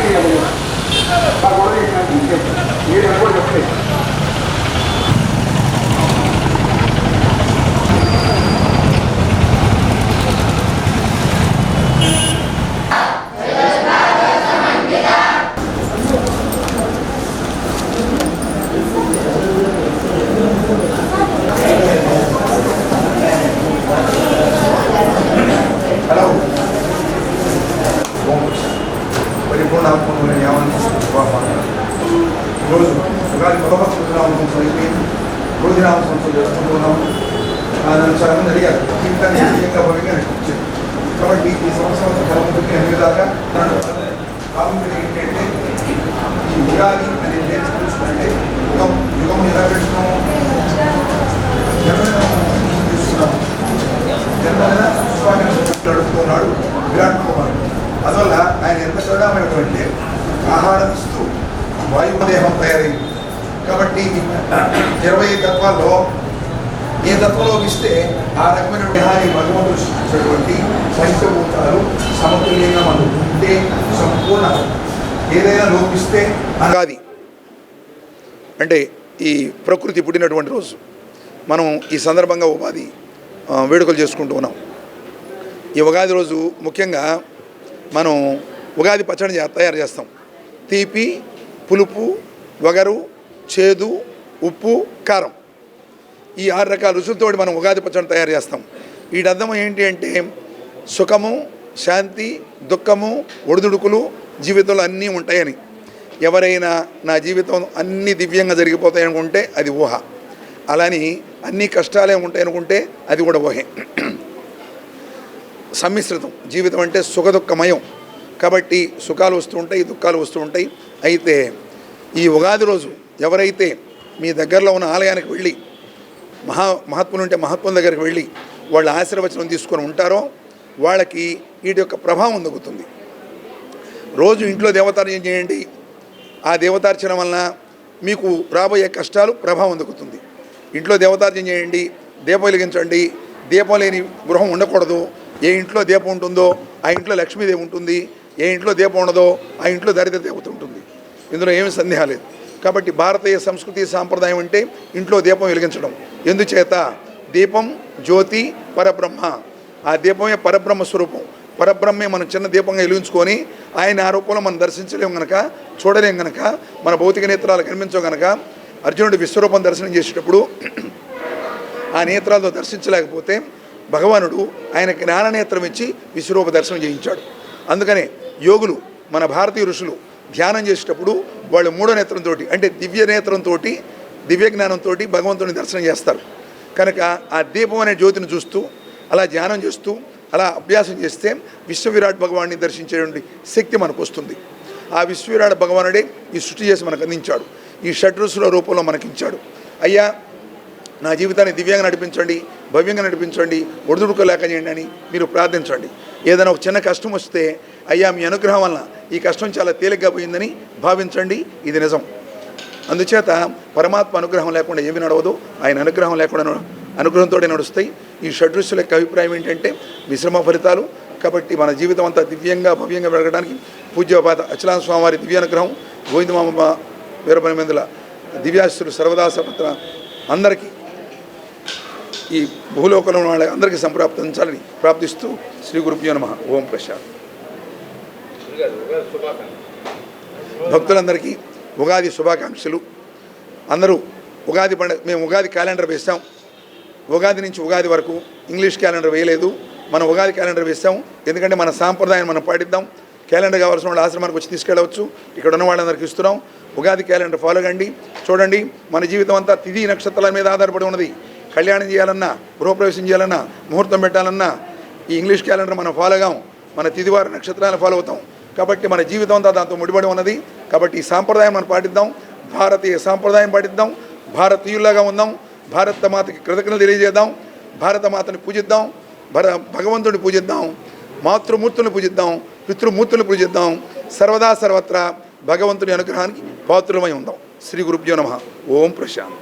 మీరు రోజునామ సంవత్సరం చేసుకుంటున్నాము నన్ను అనుసారం జరిగారు అడిగారు జీవితాన్ని విజయంగా భవ్యంగా నడిపించింది కాబట్టి ఈ సంవత్సరం భగవంతుడికి అన్ని విధాలుగా బాగుంటుంది ఏంటంటే ఈ ఉగాది అనేది నేర్చుకుంటే యుగం యుగం ఎలా పెట్టుకున్నాము జన్మదినం చూస్తున్నాము జన్మదిన కాబట్టి ఇరవై తత్వాల్లో ఏ తత్వంలో ఇస్తే ఆ రకమైన దేహాన్ని భగవంతుడు సృష్టించినటువంటి పంచభూతాలు సమతుల్యంగా మనం ఉంటే సంపూర్ణ ఏదైనా లోపిస్తే ఉగాది అంటే ఈ ప్రకృతి పుట్టినటువంటి రోజు. మనం ఈ సందర్భంగా ఉపాధి వేడుకలు చేసుకుంటూ ఉన్నాం. ఈ ఉగాది రోజు ముఖ్యంగా మనం ఉగాది పచ్చడి తయారు చేస్తాం. తీపి పులుపు వగరు చేదు ఉప్పు కారం. ఈ ఆరు రకాల రుచులతో మనం ఉగాది పచ్చడి తయారు చేస్తాం. వీటర్థం ఏంటి అంటే సుఖము శాంతి దుఃఖము ఒడిదుడుకులు జీవితంలో అన్నీ ఉంటాయని. ఎవరైనా నా జీవితం అన్ని దివ్యంగా జరిగిపోతాయి అనుకుంటే అది ఊహ. అలాని అన్ని కష్టాలే ఉంటాయి అనుకుంటే అది కూడా ఊహే. సమ్మిశ్రితం. జీవితం అంటే సుఖదుఖమయం. కాబట్టి సుఖాలు వస్తూ ఉంటాయి దుఃఖాలు వస్తూ ఉంటాయి. అయితే ఈ ఉగాది రోజు ఎవరైతే మీ దగ్గరలో ఉన్న ఆలయానికి వెళ్ళి మహా మహాత్ములు ఉంటే మహాత్ముల దగ్గరికి వెళ్ళి వాళ్ళ ఆశీర్వచనం తీసుకొని ఉంటారో వాళ్ళకి వీటి యొక్క ప్రభావం దొరుకుతుంది రోజు ఇంట్లో దేవతార్చన చేయండి. ఆ దేవతార్చన వలన మీకు రాబోయే కష్టాలు ప్రభావం దొరుకుతుంది ఇంట్లో దేవతార్చన చేయండి దీపం వెలిగించండి. దీపం లేని గృహం ఉండకూడదు. ఏ ఇంట్లో దీపం ఉంటుందో ఆ ఇంట్లో లక్ష్మీదేవి ఉంటుంది. ఏ ఇంట్లో దీపం ఉండదో ఆ ఇంట్లో దరిద్ర దేవత ఉంటుంది. ఇందులో ఏమి సందేహం లేదు. కాబట్టి భారతీయ సంస్కృతి సాంప్రదాయం అంటే ఇంట్లో దీపం వెలిగించడం. ఎందుచేత? దీపం జ్యోతి పరబ్రహ్మ. ఆ దీపమే పరబ్రహ్మ స్వరూపం. పరబ్రహ్మే మనం చిన్న దీపంగా వెలిగించుకొని ఆయన ఆ రూపంలో మనం దర్శించలేం గనక చూడలేం గనక మన భౌతిక నేత్రాలు కనిపించవు గనక అర్జునుడు విశ్వరూపం దర్శనం చేసేటప్పుడు ఆ నేత్రాలతో దర్శించలేకపోతే భగవానుడు ఆయనకి జ్ఞాననేత్రం ఇచ్చి విశ్వరూప దర్శనం చేయించాడు. అందుకనే యోగులు మన భారతీయ ఋషులు ధ్యానం చేసేటప్పుడు వాళ్ళు మూడో నేత్రంతో అంటే దివ్య నేత్రంతో దివ్య జ్ఞానంతో భగవంతుని దర్శనం చేస్తారు. కనుక ఆ దీపం అనే జ్యోతిని చూస్తూ అలా ధ్యానం చేస్తూ అలా అభ్యాసం చేస్తే విశ్వవిరాట్ భగవాన్ని దర్శించేటువంటి శక్తి మనకు వస్తుంది. ఆ విశ్వవిరాట్ భగవానుడే ఈ సృష్టి చేసి మనకు అందించాడు. ఈ షడ్రుసుల రూపంలో మనకించాడు. అయ్యా నా జీవితాన్ని దివ్యంగా నడిపించండి భవ్యంగా నడిపించండి ఒడిదుడుకోలేక చేయండి అని మీరు ప్రార్థించండి. ఏదైనా ఒక చిన్న కష్టం వస్తే అయ్యా మీ అనుగ్రహం వల్ల ఈ కష్టం చాలా తేలిగ్గా పోయిందని భావించండి. ఇది నిజం. అందుచేత పరమాత్మ అనుగ్రహం లేకుండా ఏమి నడవదు. ఆయన అనుగ్రహం లేకుండా అనుగ్రహంతోనే నడుస్తాయి. ఈ షడ్రుషుల యొక్క అభిప్రాయం ఏంటంటే విశ్రమ ఫలితాలు. కాబట్టి మన జీవితం అంతా దివ్యంగా భవ్యంగా పెరగడానికి పూజ్యపాత అచలాన స్వామివారి దివ్యానుగ్రహం గోవిందమామ వీరపరమేందుల దివ్యాశులు దివ్యాస్తులు సర్వదా అందరికీ ఈ భూలోకంలో వాళ్ళ అందరికీ సంప్రాప్తించాలని ప్రార్థిస్తూ శ్రీ గురుభ్యో నమ. ఓం ప్రశాంత్. భక్తులందరికీ ఉగాది శుభాకాంక్షలు. అందరూ ఉగాది పండుగ మేము ఉగాది క్యాలెండర్ వేస్తాం. ఉగాది నుంచి ఉగాది వరకు ఇంగ్లీష్ క్యాలెండర్ వేయలేదు. మనం ఉగాది క్యాలెండర్ వేస్తాం. ఎందుకంటే మన సాంప్రదాయం మనం పాటిద్దాం. క్యాలెండర్ కావాల్సిన వాళ్ళు ఆశ్రమానికి వచ్చి తీసుకెళ్ళవచ్చు. ఇక్కడ ఉన్న వాళ్ళందరికీ ఇస్తున్నాం. ఉగాది క్యాలెండర్ ఫాలో కండి. చూడండి మన జీవితం అంతా తిథి నక్షత్రాల మీద ఆధారపడి ఉన్నది. కళ్యాణం చేయాలన్నా గృహప్రవేశం చేయాలన్నా ముహూర్తం పెట్టాలన్నా ఈ ఇంగ్లీష్ క్యాలెండర్ మనం ఫాలో కాం. మన తిదివార నక్షత్రాలను ఫాలో అవుతాం. కాబట్టి మన జీవితం అంతా దాంతో ముడిపడి ఉన్నది. కాబట్టి ఈ సాంప్రదాయం మనం పాటిద్దాం. భారతీయ సాంప్రదాయం పాటిద్దాం. భారతీయులాగా ఉందాం. భారత మాతకి కృతజ్ఞతలు తెలియజేద్దాం. భారత మాతని పూజిద్దాం. భర భగవంతుని పూజిద్దాం. మాతృమూర్తులను పూజిద్దాం. పితృమూర్తులను పూజిద్దాం. సర్వదా సర్వత్రా భగవంతుని అనుగ్రహానికి పాత్రులమై ఉందాం. శ్రీ గురుభ్యో నమ. ఓం ప్రశాంత్.